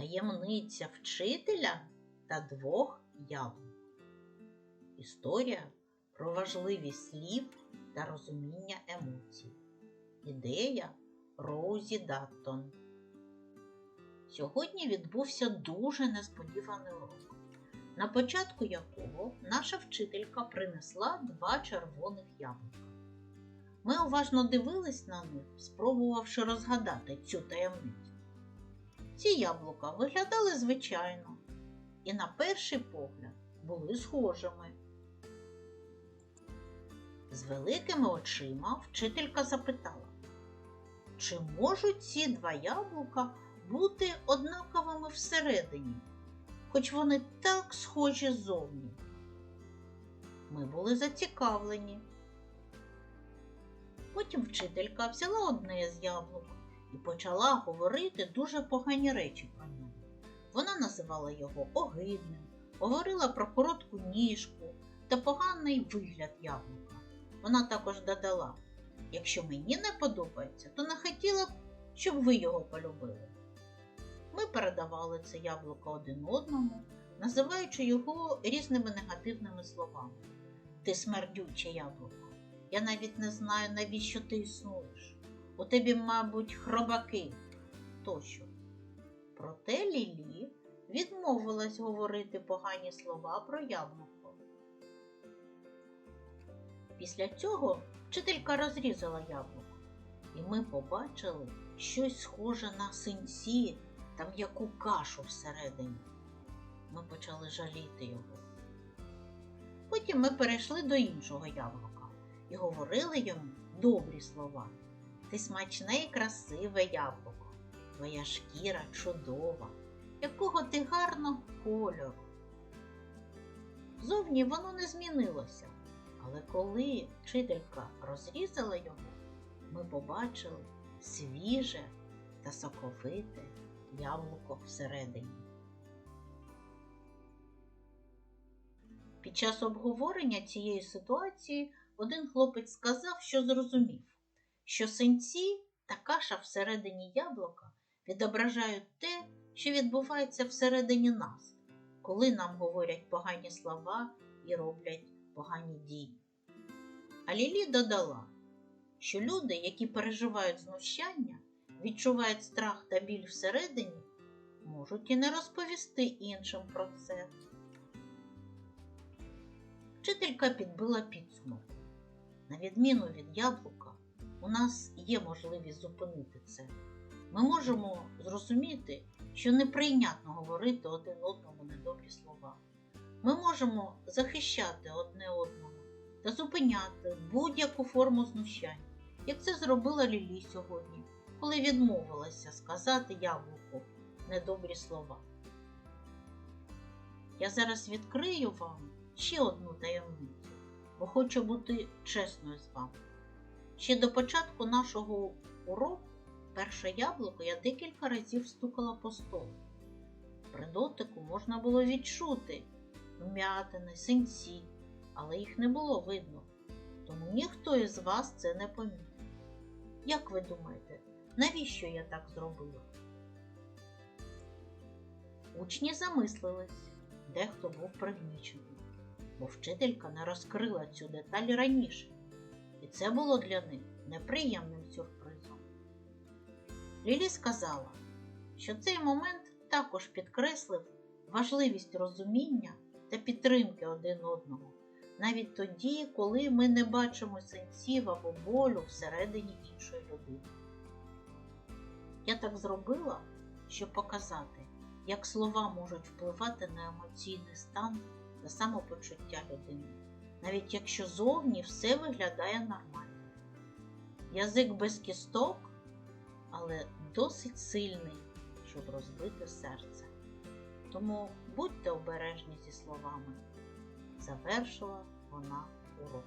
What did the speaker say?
Таємниця вчителя та двох яблук. Історія про важливість слів та розуміння емоцій. Ідея Роузі Даттон. Сьогодні відбувся дуже несподіваний урок, на початку якого наша вчителька принесла два червоних яблука. Ми уважно дивились на них, спробувавши розгадати цю таємницю. Ці яблука виглядали звичайно і на перший погляд були схожими. З великими очима вчителька запитала, чи можуть ці два яблука бути однаковими всередині, хоч вони так схожі ззовні? Ми були зацікавлені. Потім вчителька взяла одне з яблук і почала говорити дуже погані речі про нього. Вона називала його огидним, говорила про коротку ніжку та поганий вигляд яблука. Вона також додала: якщо мені не подобається, то не хотіла б, щоб ви його полюбили. Ми передавали це яблуко один одному, називаючи його різними негативними словами. Ти смердюче яблуко. Я навіть не знаю, навіщо ти існуєш. У тебе, мабуть, хробаки тощо. Проте Лілі відмовилась говорити погані слова про яблуко. Після цього вчителька розрізала яблуко, і ми побачили щось схоже на синці та м'яку кашу всередині. Ми почали жаліти його. Потім ми перейшли до іншого яблука і говорили йому добрі слова. Ти смачне і красиве яблуко, твоя шкіра чудова, якого ти гарного кольору. Зовні воно не змінилося, але коли вчителька розрізала його, ми побачили свіже та соковите яблуко всередині. Під час обговорення цієї ситуації один хлопець сказав, що зрозумів, що синці та каша всередині яблука відображають те, що відбувається всередині нас, коли нам говорять погані слова і роблять погані дії. А Лілі додала, що люди, які переживають знущання, відчувають страх та біль всередині, можуть і не розповісти іншим про це. Вчителька підбила підсумок. На відміну від яблука, у нас є можливість зупинити це. Ми можемо зрозуміти, що неприйнятно говорити один одному недобрі слова. Ми можемо захищати одне одного та зупиняти будь-яку форму знущань, як це зробила Лілі сьогодні, коли відмовилася сказати яблуку недобрі слова. Я зараз відкрию вам ще одну таємницю, бо хочу бути чесною з вами. Ще до початку нашого уроку перше яблуко я декілька разів стукала по столу. При дотику можна було відчути вм'ятини, синці, але їх не було видно, тому ніхто із вас це не помітив. Як ви думаєте, навіщо я так зробила? Учні замислились, дехто був пригнічений, бо вчителька не розкрила цю деталь раніше, і це було для них неприємним сюрпризом. Лілі сказала, що цей момент також підкреслив важливість розуміння та підтримки один одного, навіть тоді, коли ми не бачимо сенсів або болю всередині іншої людини. Я так зробила, щоб показати, як слова можуть впливати на емоційний стан та самопочуття людини, навіть якщо зовні все виглядає нормально. Язик без кісток, але досить сильний, щоб розбити серце. Тому будьте обережні зі словами. Завершила вона урок.